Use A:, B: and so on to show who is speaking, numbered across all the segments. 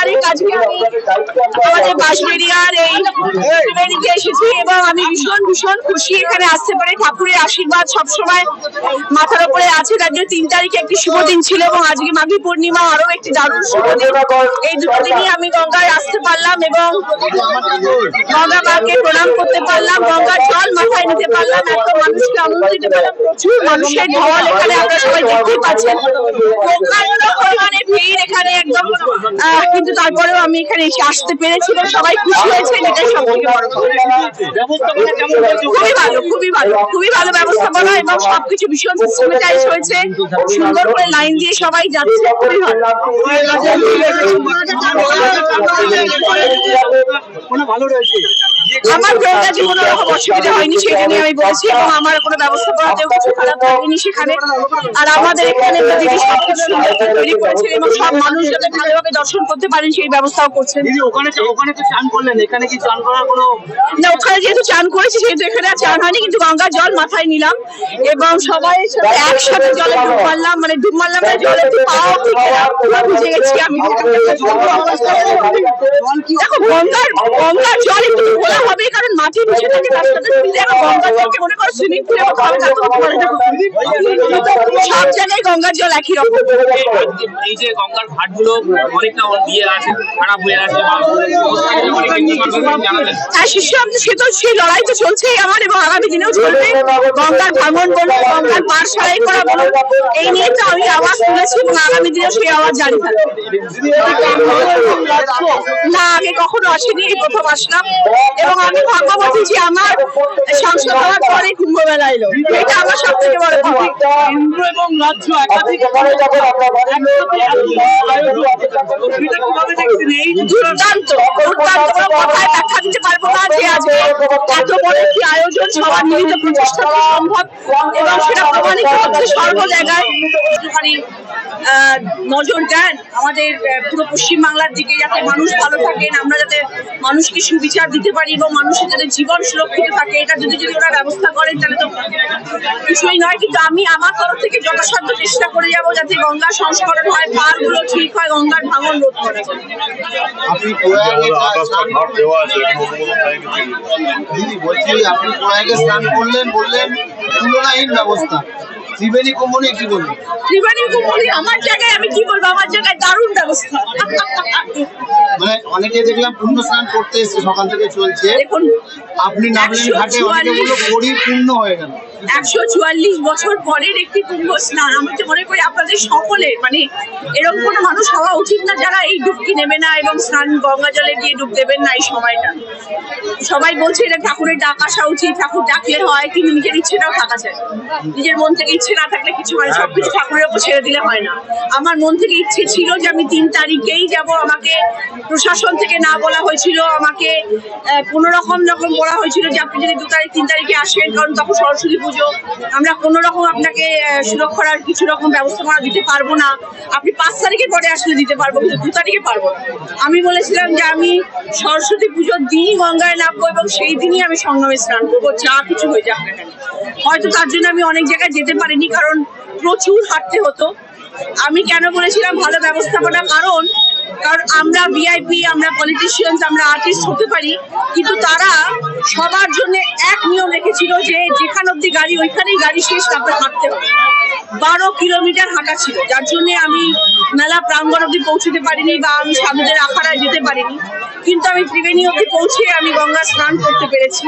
A: তারিখ আজকে আমি আমাদের এই ত্রিবেণীতে এসেছি এবং আমি ভীষণ ভীষণ খুশি এখানে আসতে পারে। ঠাকুরের আশীর্বাদ সবসময় মাথার উপরে আছে। তার জন্য তিন তারিখে একটি শুভ দিন ছিল এবং আজকে মাঘী পূর্ণিমা আরও একটি দারুণ শুভ দিন। এই দুটো দিনই আমি গঙ্গায় আসতে পারলাম এবং গঙ্গা মাকে প্রণাম করতে পারলাম। গঙ্গার জল মাথায় নিতে পারলাম। এত মানুষকে আনন্দ দিতে পারলাম। প্রচুর মানুষের ঢল এখানে আপনারা সবাই দেখতেই পাচ্ছেন। পরিমাণে ভিড় এখানে একদম আহ, কিন্তু তারপরেও আমি এখানে এসে আসতে পেরেছিলাম সবাই খুশি হয়েছে এটাই সব থেকে বড় খুবই ভালো খুবই ভালো খুবই ভালো ব্যবস্থাপনা এবং সবকিছু ভীষণ সিস্টেমেটাইজ হয়েছে। সুন্দর করে লাইন দিয়ে সবাই যাচ্ছে খুবই ভালো। আমার জীবনে রকম অসুবিধা হয়নি সেই জন্য আমি বলছি এবং আমার কোনো ব্যবস্থাপনাতেও কিছু খারাপ লাগেনি সেখানে। আর আমাদের এখানে দিদি সবকিছু সুন্দর করে তৈরি করেছেন এবং সব মানুষ যাতে ভালোভাবে দর্শন করতে পারেন সেই ব্যবস্থাও করছেন।
B: ওখানে তো- ওখানে তো চান করলেন এখানে কি চান করার কোনো
A: না ওখানে যেহেতু চান করেছি সেহেতু এখানে আর চান হয়নি কিন্তু গঙ্গার জল মাথায় নিলাম এবং সবাই সাথে একসাথে জলে ডুব মারলাম মানে ডুব মারলাম মানে জলে একটু পাও ঠিক না ভিজে গেছি আমি। দেখো গঙ্গার গঙ্গার জল একটু খোলা হবে কারণ মাটির নিচে থাকে তার সাথে গঙ্গার জলকে মনে করো সুইমিং পুলে হবে না। সব জায়গায় গঙ্গার জল একই রকম।
B: এই যে গঙ্গার ঘাটগুলো অনেকটা দিয়ে হয়ে
A: হ্যাঁ সে তো সেই লড়াই তো চলছেই আমার এবং আগামী দিনেও চলবে। গঙ্গার ভাঙন বলো গঙ্গার পার সারাই করা বলো এই নিয়ে তো আমি আওয়াজ তুলেছি এবং আগামী দিনেও সেই আওয়াজ জারি থাকবে। না আগে কখনো আসেনি এই প্রথম আসলাম। এবং আমি ভাগ্যবতী যে আমার সংসদ হওয়ার পরে কুম্ভ মেলা এলো। এটা আমার সব থেকে বড়
B: কেন্দ্র এবং রাজ্য একাধিক
A: দুর্দান্ত দুর্দান্ত কথায় ব্যাখ্যা দিতে পারব না যে আজকে এত বড় একটি আয়োজন সবার মিলিত প্রচেষ্টা সম্ভব? এবং সেটা প্রমাণিত হচ্ছে সর্ব জায়গায়। নজর দেন আমাদের পুরো পশ্চিম বাংলার দিকে যাতে মানুষ ভালো থাকেন আমরা যাতে মানুষকে সুবিচার দিতে পারি এবং মানুষের যাতে জীবন সুরক্ষিত থাকে এটা যদি যদি ওরা ব্যবস্থা করেন তাহলে তো কিছুই নয়। কিন্তু আমি আমার তরফ থেকে যথাসাধ্য চেষ্টা করে যাব যাতে গঙ্গা সংস্করণ হয় পারগুলো ঠিক হয় গঙ্গার ভাঙন রোধ করা যায়।
C: আপনি প্রয়াগে স্নান করলেন বললেন তুলনাহীন ব্যবস্থা। ত্রিবেণী কুমুনি কি বলব?
A: ত্রিবেণী কুমুনি আমার জায়গায় আমি কি বলব? আমার জায়গায় দারুণ ব্যবস্থা।
C: মানে অনেকে দেখলাম পূর্ণ স্নান করতে এসে সকাল থেকে চলছে। আপনি নামলেন ঘাটে অনেকে বলল পরিপূর্ণ হয়ে গেল।
A: একশো চুয়াল্লিশ বছর পরের একটি কুম্ভ স্নান। আমি তো মনে করি আপনাদের সকলের মানে এরকম কোনো মানুষ হওয়া উচিত না যারা এই ডুবকি নেবে না এবং স্নান গঙ্গা জলে গিয়ে ডুব দেবেন না এই সময়টা। সবাই বলছে এটা ঠাকুরের ডাক আসা উচিত ঠাকুর ডাকলে হয় কিন্তু নিজের ইচ্ছেটাও থাকা চাই নিজের মন থেকে ইচ্ছে না থাকলে কিছু হয় সবকিছু ঠাকুরের উপর ছেড়ে দিলে হয় না। আমার মন থেকে ইচ্ছে ছিল যে আমি তিন তারিখেই যাব। আমাকে প্রশাসন থেকে না বলা হয়েছিল। আমাকে কোনো রকম রকম বলা হয়েছিল যে আপনি যদি দু তারিখ তিন তারিখে আসেন কারণ তখন সরস্বতী পুজো, আমরা কোনো রকম আপনাকে সুরক্ষার কিছু রকম ব্যবস্থাপনা দিতে পারব না। আপনি পাঁচ তারিখের পরে আসলে দিতে পারব, কিন্তু দু তারিখে পারব আমি বলেছিলাম যে আমি সরস্বতী পুজোর দিনই গঙ্গায় নামবো এবং সেই দিনই আমি সঙ্গমে স্নান করব, যা কিছু হয়ে যাক না কেন। হয়তো তার জন্য আমি অনেক জায়গায় যেতে পারিনি, কারণ প্রচুর হাঁটতে হতো। আমি কেন বলেছিলাম ভালো ব্যবস্থাপনা, কারণ কারণ আমরা ভিআইপি আমরা পলিটিশিয়ানস আমরা আর্টিস্ট হতে পারি, কিন্তু তারা সবার জন্য এক নিয়ম রেখেছিল যে যেখান অব্দি গাড়ি, ওইখানেই গাড়ি শেষ, তারপর হাঁটতে হবে। বারো কিলোমিটার হাঁটা ছিল, যার জন্য আমি মেলা প্রাঙ্গণ অব্দি পৌঁছতে পারিনি বা আমি সাধুদের আখাড়ায় যেতে পারিনি। কিন্তু আমি ত্রিবেণী অব্দি পৌঁছে আমি গঙ্গা স্নান করতে পেরেছি।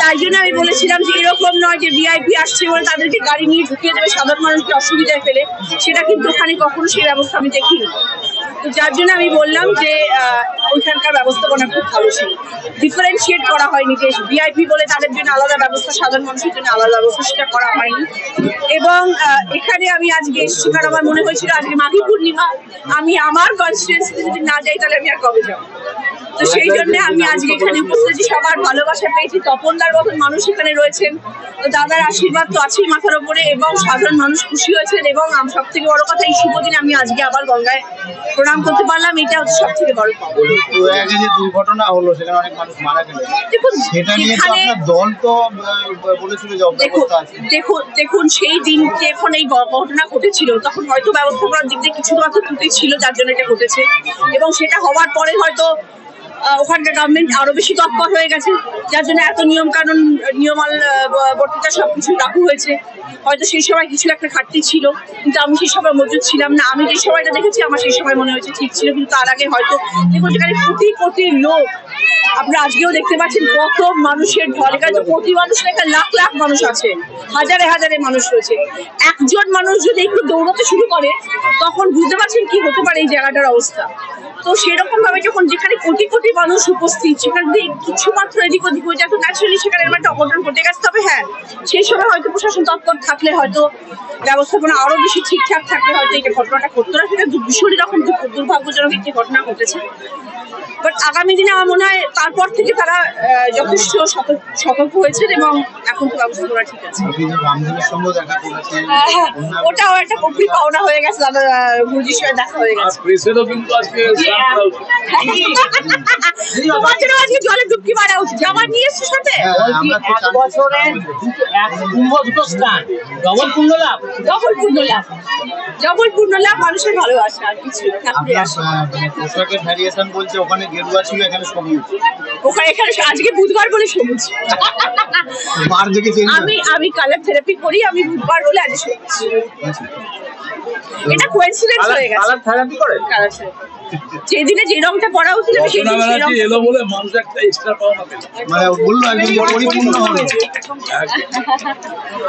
A: তাই জন্য আমি বলেছিলাম যে এরকম নয় যে ভিআইপি আসছে বলে তাদেরকে গাড়ি নিয়ে ঢুকিয়ে দেবে, সাধারণ মানুষকে অসুবিধায় ফেলে। সেটা কিন্তু ওখানে কখনো সেই ব্যবস্থা আমি দেখিনি। যার জন্য আমি বললাম যে ওইখানকার ব্যবস্থাপনা খুব ভালো ছিল। ডিফারেন্সিয়েট করা হয়নি, যে ভিআইপি বলে তাদের জন্য আলাদা ব্যবস্থা, সাধারণ মানুষের জন্য আলাদা ব্যবস্থা, সেটা করা হয়নি। এবং এখানে আমি আজকে এসেছি কারণ আমার মনে হয়েছিল আজকে মাঘী পূর্ণিমা। আমি আমার কনস্টিটুয়েন্সিতে যদি না যাই, তাহলে আমি আর কবে যাব? তো সেই জন্য আমি আজকে এখানে উপস্থিত সবার ভালোবাসা পেয়েছি। তপনদার মতন মানুষ এখানে রয়েছেন। তো দাদার আশীর্বাদ তো আছেই মাথার উপরে এবং সাধারণ মানুষ খুশি হয়েছেন এবং সব থেকে বড় কথা এই শুভ দিনে আমি আজকে আবার গঙ্গায় প্রণাম করতে পারলাম। এটা হচ্ছে সব থেকে বড়
C: দুর্ঘটনা হলো সেখানে অনেক মানুষ মারা গেল
A: দেখুন
C: সেটা নিয়ে তো আপনার দল তো বলেছিল যে
A: দেখুন
C: অব্যবস্থা আছে।
A: দেখুন দেখুন সেই দিনকে এখন এই ঘটনা ঘটেছিল। তখন হয়তো ব্যবস্থা করার দিক দিয়ে কিছু মাত্র ত্রুটি ছিল যার জন্য এটা ঘটেছে। এবং সেটা হওয়ার পরে হয়তো ওখানকার গভর্নমেন্ট আরও বেশি তৎপর হয়ে গেছে যার জন্য এত নিয়ম কানুন নিয়মাল বর্তিতা সবকিছু লাগু হয়েছে। হয়তো সেই সময় কিছু একটা ঘাটতি ছিল কিন্তু আমি সেই সময় মজুদ ছিলাম না। আমি যে সময়টা দেখেছি আমার সেই সময় মনে হয়েছে ঠিক ছিল কিন্তু তার আগে হয়তো দেখুন সেখানে কোটি কোটি লোক আপনারা আজকেও দেখতে পাচ্ছেন কত মানুষের ঢল তো কোটি মানুষ না, এখানে লাখ লাখ মানুষ আছে হাজারে হাজারে মানুষ রয়েছে। একজন মানুষ যদি একটু দৌড়াতে শুরু করে তখন বুঝতে পারছেন কি হতে পারে এই জায়গাটার অবস্থা। তো সেরকম ভাবে যখন যেখানে কোটি কোটি মানুষ উপস্থিত সেখানে যদি কিছু মাত্র এদিক ওদিক হয়ে যায় তো ন্যাচারালি সেখানে এরকম একটা অঘটন ঘটে গেছে। তবে হ্যাঁ সেই সময় হয়তো প্রশাসন তৎপর থাকলে হয়তো ব্যবস্থাপনা আরও বেশি ঠিকঠাক থাকলে হয়তো এই ঘটনাটা ঘটতো না সেটা ভীষণই রকম দুর্ভাগ্যজনক একটি ঘটনা ঘটেছে। বাট আগামী দিনে আমার মনে হয় তারপর থেকে তারা আহ, যথেষ্ট সতর্ক সতর্ক হয়েছেন এবং এখন তো ব্যবস্থাপনা ঠিক আছে। হ্যাঁ, হ্যাঁ, ওটাও একটা কপড়ি পাওনা হয়ে গেছে দাদা গুরুজির সঙ্গে দেখা হয়ে গেছে।
D: কিন্তু আজকে।
A: তোমার জন্য আজকে জলে ডুবকি মারা উচিত জামা নিয়ে এসছো সাথে
C: আমরা তো
B: এক
C: চান-
B: এক কুম্ভ দুটো স্থান ডবল কুম্ভ লাভ
A: ডবল পূর্ণ লাভ ডবল পূর্ণ লাভ মানুষের ভালোবাসা আর কিছু না। ঠাকুরের
C: আপনার
A: আশীর্বাদ।
C: আহ, পোশাকের ভ্যারিয়েশন বলছে ওখানে গেরুয়া ছিল এখানে সবুজ
A: ওখানে এখানে আজকে বুধবার বলে সবুজ আমি আমি কালার থেরাপি করি আমি বুধবার বলে আজ সবুজ এটা কোইন্সিডেন্স হয়ে গেছে
B: কালার থেরাপি করে
A: কালার থেরাপি যে দিনে যে রংটা পরা উচিত আমি সেই সেই রং
D: এলো বলে মানুষ একটা এক্সট্রা পাওনা পেল
C: মানে বলল একদম পরিপূর্ণ হবে
D: একদম।